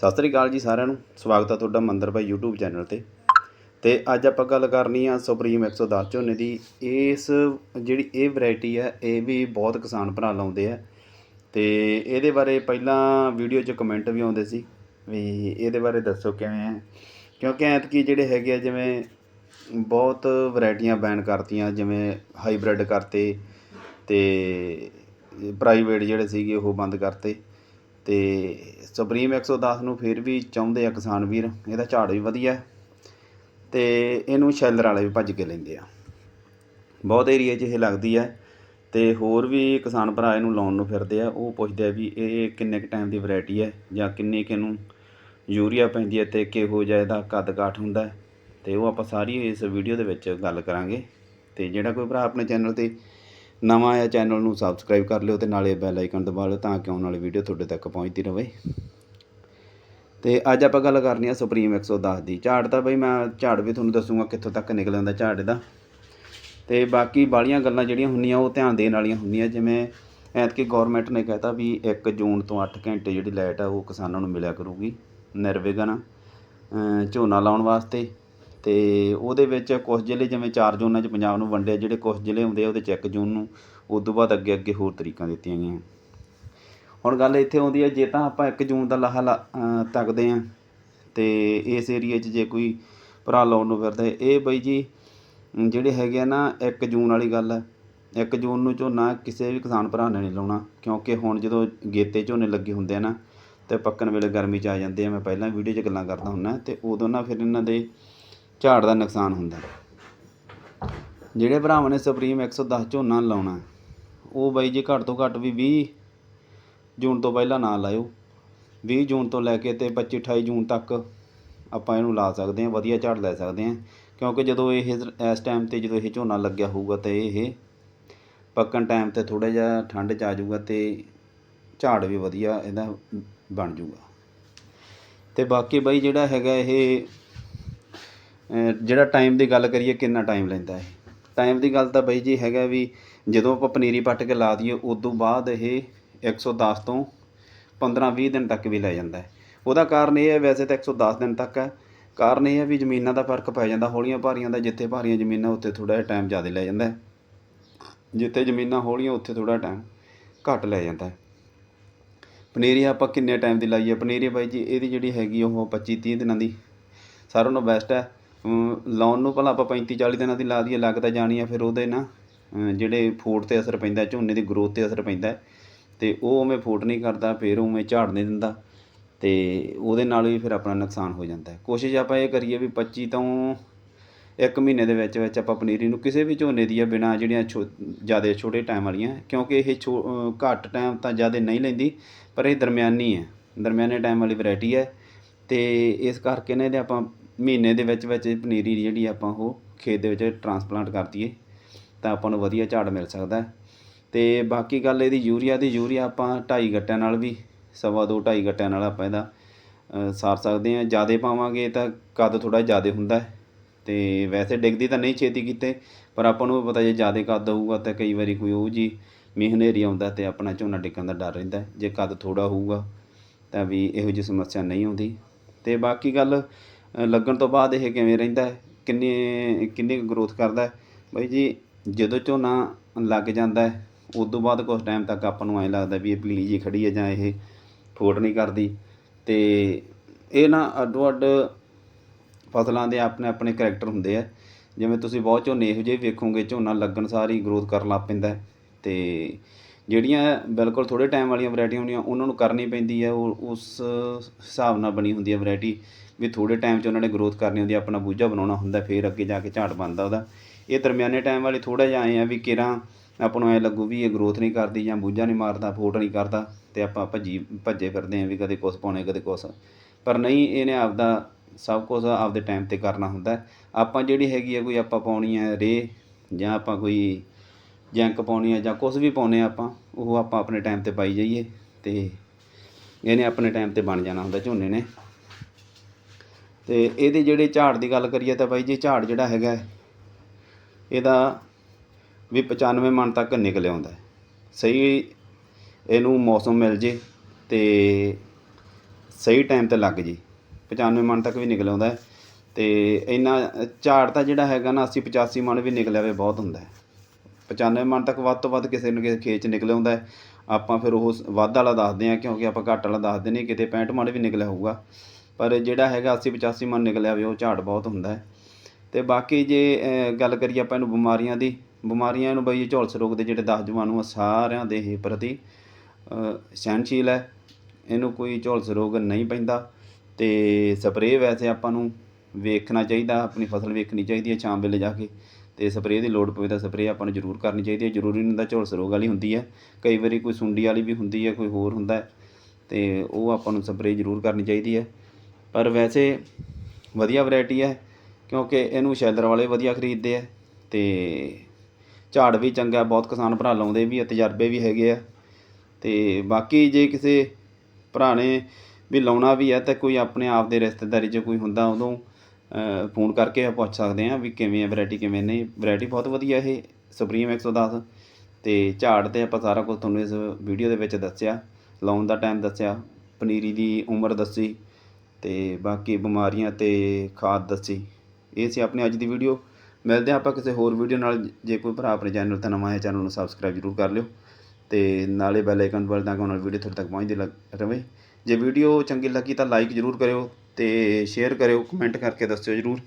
ਸਤਿ ਸ੍ਰੀ ਅਕਾਲ ਜੀ ਸਾਰਿਆਂ ਨੂੰ। ਸਵਾਗਤ ਹੈ ਤੁਹਾਡਾ ਮੰਦਰ ਭਾਈ YouTube ਚੈਨਲ ਤੇ। ਤੇ ਅੱਜ ਆਪਾਂ ਗੱਲ ਕਰਨੀ ਆ ਸੁਪਰੀਮ 110 ਝੋਨੇ ਦੀ। ਇਸ ਜਿਹੜੀ ਇਹ ਵੈਰਾਈਟੀ ਹੈ ਇਹ ਵੀ ਬਹੁਤ ਕਿਸਾਨ ਭਰਾ ਲਾਉਂਦੇ ਆ। ਤੇ ਇਹਦੇ ਬਾਰੇ ਪਹਿਲਾਂ ਵੀਡੀਓ 'ਚ ਕਮੈਂਟ ਵੀ ਆਉਂਦੇ ਸੀ ਵੀ ਇਹਦੇ ਬਾਰੇ ਦੱਸੋ ਕਿਵੇਂ ਹੈ ਕਿਉਂਕਿ ਐਤਕੀ ਜਿਹੜੇ ਹੈਗੇ ਆ, ਜਿਵੇਂ ਬਹੁਤ ਵੈਰਾਈਟੀਆਂ ਬੈਨ ਕਰਤੀਆਂ, ਜਿਵੇਂ ਹਾਈਬ੍ਰਿਡ ਕਰਤੇ ਤੇ ਪ੍ਰਾਈਵੇਟ ਜਿਹੜੇ ਸੀਗੇ ਉਹ ਬੰਦ ਕਰਤੇ। ਤੇ ਸੁਪਰੀਮ 110 ਨੂੰ ਫਿਰ ਵੀ ਚਾਹੁੰਦੇ ਆ ਕਿਸਾਨ ਵੀਰ, ਇਹਦਾ ਝਾੜ ਵੀ ਵਧੀਆ ਹੈ ਤੇ ਇਹਨੂੰ ਸ਼ੈਲਰ ਵਾਲੇ ਵੀ ਭੱਜ ਕੇ ਲੈਂਦੇ ਆ। ਬਹੁਤ ਏਰੀਆ 'ਚ ਇਹ ਲੱਗਦੀ ਹੈ ਤੇ ਹੋਰ ਵੀ ਕਿਸਾਨ ਭਰਾ ਇਹਨੂੰ ਲਾਉਣ ਨੂੰ ਫਿਰਦੇ ਆ, ਉਹ ਪੁੱਛਦੇ ਆ ਵੀ ਇਹ ਕਿੰਨੇ ਕੁ ਟਾਈਮ ਦੀ ਵੈਰਾਈਟੀ ਹੈ ਜਾਂ ਕਿੰਨੀ ਕਿ ਇਹਨੂੰ ਯੂਰੀਆ ਪੈਂਦੀ ਹੈ ਤੇ ਕਿਹੋ ਜਿਹਾ ਇਹਦਾ ਕੱਦ ਕਾਠ ਹੁੰਦਾ ਹੈ। ਤੇ ਉਹ ਆਪਾਂ ਸਾਰੀ ਇਸ ਵੀਡੀਓ ਦੇ ਵਿੱਚ ਗੱਲ ਕਰਾਂਗੇ। ਤੇ ਜਿਹੜਾ ਕੋਈ ਭਰਾ ਆਪਣੇ ਚੈਨਲ ਤੇ ਨਵਾਂ ਆਇਆ ਚੈਨਲ ਨੂੰ ਸਬਸਕ੍ਰਾਈਬ ਕਰ ਲਿਓ ਤੇ ਨਾਲੇ ਬੈਲ ਆਈਕਨ ਦਬਾ ਲਿਓ ਤਾਂ ਕਿ ਆਉਣ ਵਾਲੀ ਵੀਡੀਓ ਤੁਹਾਡੇ ਤੱਕ ਪਹੁੰਚਦੀ ਰਹੇ। ਤੇ ਅੱਜ ਆਪਾਂ ਗੱਲ ਕਰਨੀ ਆ ਸੁਪਰੀਮ 110 ਦੀ। ਝਾੜ ਤਾਂ ਬਈ ਮੈਂ, ਝਾੜ ਵੀ ਤੁਹਾਨੂੰ ਦੱਸੂਗਾ ਕਿੱਥੋਂ ਤੱਕ ਨਿਕਲ ਆਉਂਦਾ ਝਾੜ ਇਹਦਾ। ਤੇ ਬਾਕੀ ਬਾਲੀਆਂ ਗੱਲਾਂ ਜਿਹੜੀਆਂ ਹੁੰਦੀਆਂ ਉਹ ਧਿਆਨ ਦੇਣ ਵਾਲੀਆਂ ਹੁੰਦੀਆਂ। ਜਿਵੇਂ ਐਤਕੀ ਗਵਰਨਮੈਂਟ ਨੇ ਕਹਿਤਾ ਵੀ 1 ਜੂਨ ਤੋਂ 8 ਘੰਟੇ ਜਿਹੜੀ ਲਾਈਟ ਆ ਉਹ ਕਿਸਾਨਾਂ ਨੂੰ ਮਿਲਿਆ ਕਰੂਗੀ। ਨਿਰਵਿਘਨ ਝੋਨਾ ਲਾਉਣ ਵਾਸਤੇ। ਅਤੇ ਉਹਦੇ ਵਿੱਚ ਕੁਛ ਜ਼ਿਲ੍ਹੇ ਜਿਵੇਂ ਚਾਰ ਜ਼ੋਨਾਂ 'ਚ ਪੰਜਾਬ ਨੂੰ ਵੰਡਿਆ ਜਿਹੜੇ ਕੁਛ ਜ਼ਿਲ੍ਹੇ ਹੁੰਦੇ ਆ ਉਹਦੇ 'ਚ ਇੱਕ ਜੂਨ ਨੂੰ ਉਹ ਤੋਂ ਬਾਅਦ ਅੱਗੇ ਅੱਗੇ ਹੋਰ ਤਰੀਕਾਂ ਦਿੱਤੀਆਂ ਗਈਆਂ। ਹੁਣ ਗੱਲ ਇੱਥੇ ਆਉਂਦੀ ਹੈ ਜੇ ਤਾਂ ਆਪਾਂ ਇੱਕ ਜੂਨ ਦਾ ਲਾਹਾ ਲਾ- ਤੱਕਦੇ ਹਾਂ ਅਤੇ ਇਸ ਏਰੀਏ 'ਚ ਜੇ ਕੋਈ ਭਰਾ ਲਾਉਣ ਨੂੰ ਫਿਰਦਾ ਹੈ, ਇਹ ਬਈ ਜੀ ਜਿਹੜੇ ਹੈਗੇ ਆ ਨਾ ਇੱਕ ਜੂਨ ਵਾਲੀ ਗੱਲ ਹੈ ਇੱਕ ਜੂਨ ਨੂੰ ਝੋਨਾ ਕਿਸੇ ਵੀ ਕਿਸਾਨ ਭਰਾ ਨੇ ਨਹੀਂ ਲਾਉਣਾ ਕਿਉਂਕਿ ਹੁਣ ਜਦੋਂ ਗੇਤੇ ਝੋਨੇ ਲੱਗੇ ਹੁੰਦੇ ਆ ਨਾ ਤੇ ਪੱਕਣ ਵੇਲੇ ਗਰਮੀ 'ਚ ਆ ਜਾਂਦੇ ਆ। ਮੈਂ ਪਹਿਲਾਂ ਵੀਡੀਓ 'ਚ ਗੱਲਾਂ ਕਰਦਾ ਹੁੰਦਾ ਤੇ ਉਦੋਂ ਨਾ ਫਿਰ ਇਹਨਾਂ ਦੇ ਝਾੜ ਦਾ ਨੁਕਸਾਨ ਹੁੰਦਾ ਜਿਹੜੇ ਭਰਾਵਾਂ ਨੇ ਸੁਪਰੀਮ 110 ਝੋਨਾ ਲਾਉਣਾ ਉਹ ਬਾਈ ਜੀ ਘੱਟ ਤੋਂ ਘੱਟ ਵੀ 20 ਜੂਨ ਤੋਂ ਪਹਿਲਾਂ ਨਾ ਲਾਇਓ। 20 ਜੂਨ ਤੋਂ ਲੈ ਕੇ ਤੇ 25 28 ਜੂਨ ਤੱਕ ਆਪਾਂ ਇਹਨੂੰ ਲਾ ਸਕਦੇ ਹਾਂ, ਵਧੀਆ ਝਾੜ ਲੈ ਸਕਦੇ ਹਾਂ। ਕਿਉਂਕਿ ਜਦੋਂ ਇਹ ਇਸ ਟਾਈਮ ਤੇ ਜਦੋਂ ਇਹ ਝੋਨਾ ਲੱਗਿਆ ਹੋਊਗਾ ਤੇ ਇਹ ਪੱਕਣ ਟਾਈਮ ਤੇ ਥੋੜਾ ਜਿਹਾ ਠੰਡ ਚ ਆ ਜਾਊਗਾ ਤੇ ਝਾੜ ਵੀ ਵਧੀਆ ਇਹਦਾ ਬਣ ਜਾਊਗਾ। ਤੇ ਬਾਕੀ ਬਾਈ ਜਿਹੜਾ ਹੈਗਾ ਇਹ ਜਿਹੜਾ ਟਾਈਮ ਦੀ ਗੱਲ ਕਰੀਏ, ਕਿੰਨਾ ਟਾਈਮ ਲੈਂਦਾ ਇਹ? ਟਾਈਮ ਦੀ ਗੱਲ ਤਾਂ ਬਾਈ ਜੀ ਹੈਗਾ ਵੀ ਜਦੋਂ ਆਪਾਂ ਪਨੀਰੀ ਪੱਟ ਕੇ ਲਾ ਦਈਏ ਉਸ ਤੋਂ ਬਾਅਦ ਇਹ 110 ਤੋਂ 15-20 ਦਿਨ ਤੱਕ ਵੀ ਲੈ ਜਾਂਦਾ ਹੈ। ਉਹਦਾ ਕਾਰਨ ਇਹ ਹੈ, ਵੈਸੇ ਤਾਂ 110 ਦਿਨ ਤੱਕ ਹੈ। ਕਾਰਨ ਇਹ ਹੈ ਵੀ ਜ਼ਮੀਨਾਂ ਦਾ ਫ਼ਰਕ ਪੈ ਜਾਂਦਾ, ਹੌਲੀਆਂ ਭਾਰੀਆਂ ਦਾ, ਜਿੱਥੇ ਭਾਰੀਆਂ ਜ਼ਮੀਨਾਂ, ਉੱਥੇ ਥੋੜਾ ਜਿਹਾ ਟਾਈਮ ਜ਼ਿਆਦਾ ਲੈ ਜਾਂਦਾ ਹੈ। ਜਿੱਥੇ ਜ਼ਮੀਨਾਂ ਹੌਲੀਆਂ, ਉੱਥੇ ਥੋੜਾ ਟਾਈਮ ਘੱਟ ਲੈ ਜਾਂਦਾ ਹੈ। ਪਨੀਰੀ ਆਪਾਂ ਕਿੰਨੇ ਟਾਈਮ ਦੀ ਲਾਈਏ? ਪਨੀਰੀ ਬਾਈ ਜੀ, ਇਹਦੀ ਜਿਹੜੀ ਹੈਗੀ ਉਹ 25 30 ਦਿਨਾਂ ਦੀ। ਸਾਰਿਆਂ ਨਾਲੋਂ ਬੈਸਟ ਹੈ। ਲਾਉਣ ਨੂੰ ਭਲਾ ਆਪਾਂ 35 40 ਦਿਨਾਂ ਦੀ ਲਾ ਦਈਏ ਲੱਗਦਾ ਜਾਣੀ ਆ ਫਿਰ ਉਹਦੇ ਨਾ ਜਿਹੜੇ ਫੋਟ ਤੇ ਅਸਰ ਪੈਂਦਾ, ਝੋਨੇ ਦੀ ਗਰੋਥ ਤੇ ਅਸਰ ਪੈਂਦਾ ਹੈ। ਤੇ ਉਹ ਉਵੇਂ ਫੋਟ ਨਹੀਂ ਕਰਦਾ, ਫਿਰ ਉਵੇਂ ਝਾੜ ਨਹੀਂ ਦਿੰਦਾ। ਤੇ ਉਹਦੇ ਨਾਲ ਵੀ ਫਿਰ ਆਪਣਾ ਨੁਕਸਾਨ ਹੋ ਜਾਂਦਾ ਹੈ। ਕੋਸ਼ਿਸ਼ ਆਪਾਂ ਇਹ ਕਰੀਏ ਵੀ 25 ਤੋਂ ਇੱਕ ਮਹੀਨੇ ਦੇ ਵਿੱਚ ਵਿੱਚ ਆਪਾਂ ਪਨੀਰੀ ਨੂੰ ਕਿਸੇ ਵੀ ਝੋਨੇ ਦੀਆਂ ਆ, ਬਿਨਾ ਜਿਹੜੀਆਂ ਜ਼ਿਆਦਾ ਛੋਟੇ ਟਾਈਮ ਵਾਲੀਆਂ, ਕਿਉਂਕਿ ਇਹ ਛੋ- ਘੱਟ ਟਾਈਮ ਤਾਂ ਜ਼ਿਆਦਾ ਨਹੀਂ ਲੈਂਦੀ, ਪਰ ਇਹ ਦਰਮਿਆਨੀ ਹੈ। ਦਰਮਿਆਨੇ ਟਾਈਮ ਵਾਲੀ ਵੈਰਾਈਟੀ ਹੈ। ਤੇ ਇਸ ਕਰਕੇ ਨੇ ਇਹਦੇ ਆਪਾਂ ਮਹੀਨੇ ਦੇ ਵਿੱਚ ਵਿੱਚ ਪਨੀਰੀ ਜਿਹੜੀ ਆਪਾਂ ਉਹ ਖੇਤ ਦੇ ਵਿੱਚ ਟਰਾਂਸਪਲਾਂਟ ਕਰ ਦਈਏ, ਤਾਂ ਆਪਾਂ ਨੂੰ ਵਧੀਆ ਝਾੜ ਮਿਲ ਸਕਦਾ ਹੈ। ਤੇ ਬਾਕੀ ਗੱਲ ਇਹਦੀ ਯੂਰੀਆ ਦੀ, ਯੂਰੀਆ ਆਪਾਂ 2.5 ਗੱਟਿਆਂ ਨਾਲ ਵੀ, ਸਵਾ ਦੋ 2.5 ਗੱਟਿਆਂ ਨਾਲ ਆਪਾਂ ਇਹਦਾ ਸਾਰ ਸਕਦੇ ਹਾਂ। ਜ਼ਿਆਦਾ ਪਾਵਾਂਗੇ ਤਾਂ ਕੱਦ ਥੋੜਾ ਜ਼ਿਆਦਾ ਹੁੰਦਾ ਹੈ। ਤੇ ਵੈਸੇ ਡਿੱਗਦੀ ਤਾਂ ਨਹੀਂ ਛੇਤੀ ਕੀਤੇ, ਪਰ ਆਪਾਂ ਨੂੰ ਵੀ ਪਤਾ ਜੇ ਜ਼ਿਆਦਾ ਕੱਦ ਹੋਊਗਾ ਤਾਂ ਕਈ ਵਾਰੀ ਕੋਈ ਉਹ ਜੀ ਮੀਂਹ ਹਨੇਰੀ ਆਉਂਦਾ ਤੇ ਆਪਣਾ ਝੋਨਾ ਡਿੱਗਣ ਦਾ ਡਰ ਰਹਿੰਦਾ ਜੇ ਕੱਦ ਥੋੜਾ ਹੋਊਗਾ ਤਾਂ ਵੀ ਇਹੋ ਜਿਹੀ ਸਮੱਸਿਆ ਨਹੀਂ ਆਉਂਦੀ। ਤੇ ਬਾਕੀ ਗੱਲ ਲੱਗਣ ਤੋਂ ਬਾਅਦ ਇਹ ਕਿਵੇਂ ਰਹਿੰਦਾ ਕਿੰਨੇ, ਕਿੰਨੀ ਕੁ ਗਰੋਥ ਕਰਦਾ ਬਾਈ ਜੀ, ਜਦੋਂ ਝੋਨਾ ਲੱਗ ਜਾਂਦਾ ਹੈ ਉਸ ਤੋਂ ਬਾਅਦ ਕੁਝ ਟਾਈਮ ਤੱਕ ਆਪਾਂ ਨੂੰ ਐਂ ਲੱਗਦਾ ਵੀ ਇਹ ਪੀਲੀ ਜੀ ਖੜੀ ਹੈ ਜਾਂ ਇਹ ਫੋਟ ਨਹੀਂ ਕਰਦੀ। ਤੇ ਇਹ ਨਾ ਅੱਡੋ ਅੱਡ ਫਸਲਾਂ ਦੇ ਆਪਣੇ ਆਪਣੇ ਕਰੈਕਟਰ ਹੁੰਦੇ ਆ। ਜਿਵੇਂ ਤੁਸੀਂ ਬਹੁਤ ਝੋਨੇ ਇਹੋ ਜਿਹੇ ਵੇਖੋਗੇ, ਝੋਨਾ ਲੱਗਣ ਸਾਰੀ ਗਰੋਥ ਕਰਨ ਲੱਗ ਪੈਂਦਾ ਹੈ। ਤੇ ਜਿਹੜੀਆਂ ਬਿਲਕੁਲ ਥੋੜ੍ਹੇ ਟਾਈਮ ਵਾਲੀਆਂ ਵਰਾਇਟੀਆਂ ਹੁੰਦੀਆਂ, ਉਹਨਾਂ ਨੂੰ ਕਰਨੀ ਪੈਂਦੀ ਹੈ, ਉਹ ਉਸ ਹਿਸਾਬ ਨਾਲ ਬਣੀ ਹੁੰਦੀ ਹੈ ਵਰਾਇਟੀ ਵੀ ਥੋੜ੍ਹੇ ਟਾਈਮ 'ਚ ਉਹਨਾਂ ਨੇ ਗਰੋਥ ਕਰਨੀ ਹੁੰਦੀ ਹੈ, ਆਪਣਾ ਬੂਝਾ ਬਣਾਉਣਾ ਹੁੰਦਾ, ਫਿਰ ਅੱਗੇ ਜਾ ਕੇ ਝਾੜ ਬਣਦਾ ਉਹਦਾ। ਇਹ ਦਰਮਿਆਨੇ ਟਾਈਮ ਵਾਲੀ ਥੋੜ੍ਹਾ ਜਿਹਾ ਐਂ ਆ ਵੀ ਕਿਰਾਂ ਆਪਾਂ ਨੂੰ ਐ ਲੱਗੂ ਵੀ ਇਹ ਗਰੋਥ ਨਹੀਂ ਕਰਦੀ ਜਾਂ ਬੂਝਾ ਨਹੀਂ ਮਾਰਦਾ ਫੋਟ ਨਹੀਂ ਕਰਦਾ, ਤੇ ਆਪਾਂ ਭੱਜੀ, ਭੱਜੇ ਫਿਰਦੇ ਆਂ ਵੀ ਕਦੇ ਕੁਛ ਪਾਉਣੇ, ਕਦੇ ਕੁਛ। ਪਰ ਨਹੀਂ, ਇਹਨੇ ਆਪਦਾ ਸਭ ਕੁਝ ਆਪਦੇ ਟਾਈਮ ਤੇ ਕਰਨਾ ਹੁੰਦਾ। ਆਪਾਂ ਜਿਹੜੀ ਹੈਗੀ ਆ, ਕੋਈ ਆਪਾਂ ਪਾਉਣੀ ਹੈ ਰੇ ਜਾਂ ਆਪਾਂ ਕੋਈ ਜੈਂਕ ਪਾਉਣੀ ਹੈ ਜਾਂ ਕੁਝ ਵੀ ਪਾਉਨੇ ਆ ਆਪਾਂ, ਉਹ ਆਪਾਂ ਆਪਣੇ ਟਾਈਮ ਤੇ ਪਾਈ ਜਾਈਏ ਤੇ ਇਹਨੇ ਆਪਣੇ ਟਾਈਮ ਤੇ ਬਣ ਜਾਣਾ ਹੁੰਦਾ ਝੋਨੇ ਨੇ। ਤੇ ਇਹਦੇ ਜਿਹੜੇ ਝਾੜ ਦੀ ਗੱਲ ਕਰੀਏ ਤਾਂ ਬਾਈ ਜੀ, ਝਾੜ ਜਿਹੜਾ ਹੈਗਾ ਇਹਦਾ ਵੀ 95 ਮਣ ਤੱਕ ਨਿਕਲ ਆਉਂਦਾ ਸਹੀ ਇਹਨੂੰ ਮੌਸਮ ਮਿਲ ਜੇ ਤੇ ਸਹੀ ਟਾਈਮ ਤੇ ਲੱਗ ਜੇ 95 ਮਣ ਤੱਕ ਵੀ ਨਿਕਲ ਆਉਂਦਾ ਹੈ। ਤੇ ਇੰਨਾ ਝਾੜ ਤਾਂ ਜਿਹੜਾ ਹੈਗਾ ਨਾ 80 85 ਮਣ ਵੀ ਨਿਕਲਿਆ ਵੇ ਬਹੁਤ ਹੁੰਦਾ ਹੈ। 95 ਮਣ ਤੱਕ ਵੱਧ ਤੋਂ ਵੱਧ ਕਿਸੇ ਨੂੰ ਕਿਸੇ ਖੇਤ 'ਚ ਨਿਕਲ ਆਉਂਦਾ ਹੈ। ਆਪਾਂ ਫਿਰ ਉਹ ਵੱਧ ਵਾਲਾ ਦੱਸਦੇ ਆ ਕਿਉਂਕਿ ਆਪਾਂ ਘੱਟ ਵਾਲਾ ਦੱਸਦੇ ਨਹੀਂ, ਕਿਤੇ 65 ਮਣ ਵੀ ਨਿਕਲਿਆ ਹੋਊਗਾ। ਪਰ ਜਿਹੜਾ ਹੈਗਾ 80 85 ਮਣ ਨਿਕਲਿਆ ਵੇ, ਉਹ ਝਾੜ ਬਹੁਤ ਹੁੰਦਾ ਹੈ। ਤੇ ਬਾਕੀ ਜੇ ਗੱਲ ਕਰੀਏ ਆਪਾਂ ਇਹਨੂੰ ਬਿਮਾਰੀਆਂ ਦੀ, ਬਿਮਾਰੀਆਂ ਨੂੰ ਬਈ ਇਹ ਝੁਲਸ ਰੋਗ ਦੇ ਜਿਹੜੇ 10 ਜੀਵਾਣੂ ਆ, ਸਾਰਿਆਂ ਦੇ ਹੀ ਪ੍ਰਤੀ ਸਹਿਣਸ਼ੀਲ ਹੈ। ਇਹਨੂੰ ਕੋਈ ਝੁਲਸ ਰੋਗ ਨਹੀਂ ਪੈਂਦਾ। ਤੇ ਸਪਰੇਅ ਵੈਸੇ ਆਪਾਂ ਨੂੰ ਵੇਖਣਾ ਚਾਹੀਦਾ, ਆਪਣੀ ਫਸਲ ਵੇਖਣੀ ਚਾਹੀਦੀ ਹੈ ਸ਼ਾਮ ਵੇਲੇ ਜਾ ਕੇ। ਤੇ ਸਪਰੇਅ ਦੀ ਲੋੜ ਪਵੇ ਤਾਂ ਸਪਰੇਅ ਆਪਾਂ ਨੂੰ ਜ਼ਰੂਰ ਕਰਨੀ ਚਾਹੀਦੀ ਹੈ। ਜ਼ਰੂਰੀ ਨਹੀਂ ਹੁੰਦਾ ਝੁਲਸ ਰੋਗ ਵਾਲੀ ਹੁੰਦੀ ਹੈ। ਕਈ ਵਾਰੀ ਕੋਈ ਸੁੰਡੀ ਵਾਲੀ ਵੀ ਹੁੰਦੀ ਹੈ, ਕੋਈ ਹੋਰ ਹੁੰਦਾ ਹੈ, ਤੇ ਉਹ ਆਪਾਂ ਨੂੰ ਸਪਰੇਅ ਜ਼ਰੂਰ ਕਰਨੀ ਚਾਹੀਦੀ ਹੈ। ਪਰ ਵੈਸੇ ਵਧੀਆ ਵੈਰਾਈਟੀ ਹੈ, ਕਿਉਂਕਿ ਇਹਨੂੰ ਸ਼ੈਲਰ ਵਾਲੇ ਵਧੀਆ ਖਰੀਦਦੇ ਆ, ਤੇ ਝਾੜ ਵੀ ਚੰਗਾ, ਬਹੁਤ ਕਿਸਾਨ ਭਰਾ ਲਾਉਂਦੇ ਵੀ ਆ, ਤਜਰਬੇ ਵੀ ਹੈਗੇ ਆ। ਤੇ ਬਾਕੀ ਜੇ ਕਿਸੇ ਭਰਾ ਨੇ ਵੀ ਲਾਉਣਾ ਵੀ ਹੈ ਤਾਂ ਕੋਈ ਆਪਣੇ ਆਪ ਦੇ ਰਿਸ਼ਤੇਦਾਰੀ 'ਚ ਕੋਈ ਹੁੰਦਾ ਉਦੋਂ ਫੋਨ ਕਰਕੇ ਪੁੱਛ ਸਕਦੇ ਆ ਵੀ ਕਿਵੇਂ ਆ ਵੈਰਾਈਟੀ ਕਿਵੇਂ ਨਹੀਂ। ਵੈਰਾਈਟੀ ਬਹੁਤ ਵਧੀਆ ਇਹ ਸੁਪਰੀਮ 110 ਤੇ ਝਾੜ ਤੇ ਆਪਾਂ ਸਾਰਾ ਕੁਝ ਤੁਹਾਨੂੰ ਇਸ ਵੀਡੀਓ ਦੇ ਵਿੱਚ ਦੱਸਿਆ। ਲਾਉਣ ਦਾ ਟਾਈਮ ਦੱਸਿਆ। ਪਨੀਰੀ ਦੀ ਉਮਰ ਦੱਸੀ। ਤੇ ਬਾਕੀ ਬਿਮਾਰੀਆਂ ਤੇ ਖਾਦ ਦੱਸੀ। ਇਹ ਸੀ ਆਪਣੀ ਅੱਜ ਦੀ ਵੀਡੀਓ ਮਿਲਦੇ ਹਾਂ ਆਪਾਂ ਕਿਸੇ ਹੋਰ ਵੀਡੀਓ ਨਾਲ। ਜੇ ਕੋਈ ਭਰਾ ਆਪਣੇ ਚੈਨਲ ਤੇ ਨਵਾਂ ਹੈ ਚੈਨਲ ਨੂੰ ਸਬਸਕ੍ਰਾਈਬ ਜ਼ਰੂਰ ਕਰ ਲਿਓ। ਤੇ ਨਾਲੇ ਬੈਲ ਆਈਕਨ ਵੱਲ ਤਾਂ ਕਿ ਉਹਨਾਂ ਵੀਡੀਓ ਤੁਹਾਡੇ ਤੱਕ ਪਹੁੰਚਦੀ ਲੱਗ ਰਵੇ ਜੇ ਵੀਡੀਓ ਚੰਗੀ ਲੱਗੀ ਤਾਂ ਲਾਈਕ ਜ਼ਰੂਰ ਕਰਿਓ। ਅਤੇ ਸ਼ੇਅਰ ਕਰਿਓ ਕਮੈਂਟ ਕਰਕੇ ਦੱਸਿਓ ਜ਼ਰੂਰ।